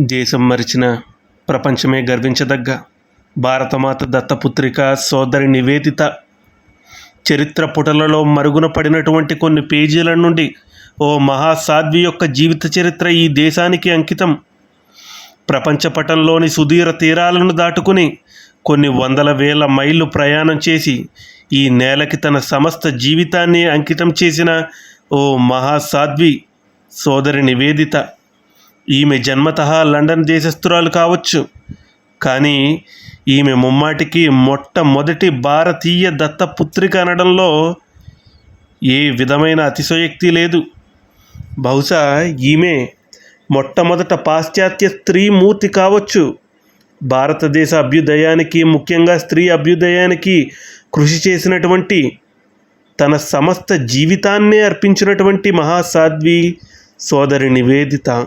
దేశం మరిచిన ప్రపంచమే గర్వించదగ్గ భారతమాత దత్తపుత్రిక సోదరి నివేదిత. చరిత్ర పుటలలో మరుగున పడినటువంటి కొన్ని పేజీల నుండి ఓ మహాసాధ్వి యొక్క జీవిత చరిత్ర ఈ దేశానికి అంకితం. ప్రపంచ పటంలోని సుదీర తీరాలను దాటుకుని కొన్ని వందల వేల మైళ్ళు ప్రయాణం చేసి ఈ నేలకి తన సమస్త జీవితాన్ని అంకితం చేసిన ఓ మహాసాధ్వి సోదరి నివేదిత. ఈమె జన్మతః లండన్ దేశస్థురాలు కావచ్చు. కానీ ఈమె ముమ్మాటికి మొట్టమొదటి భారతీయ దత్తపుత్రిక అనడంలో ఏ విధమైన అతిశయోక్తి లేదు. బహుశా ఈమె మొట్టమొదట పాశ్చాత్య స్త్రీ మూర్తి కావచ్చు. భారతదేశ అభ్యుదయానికి ముఖ్యంగా స్త్రీ అభ్యుదయానికి కృషి చేసినటువంటి తన సమస్త జీవితాన్నే అర్పించినటువంటి మహాసాధ్వి సోదరి నివేదిత.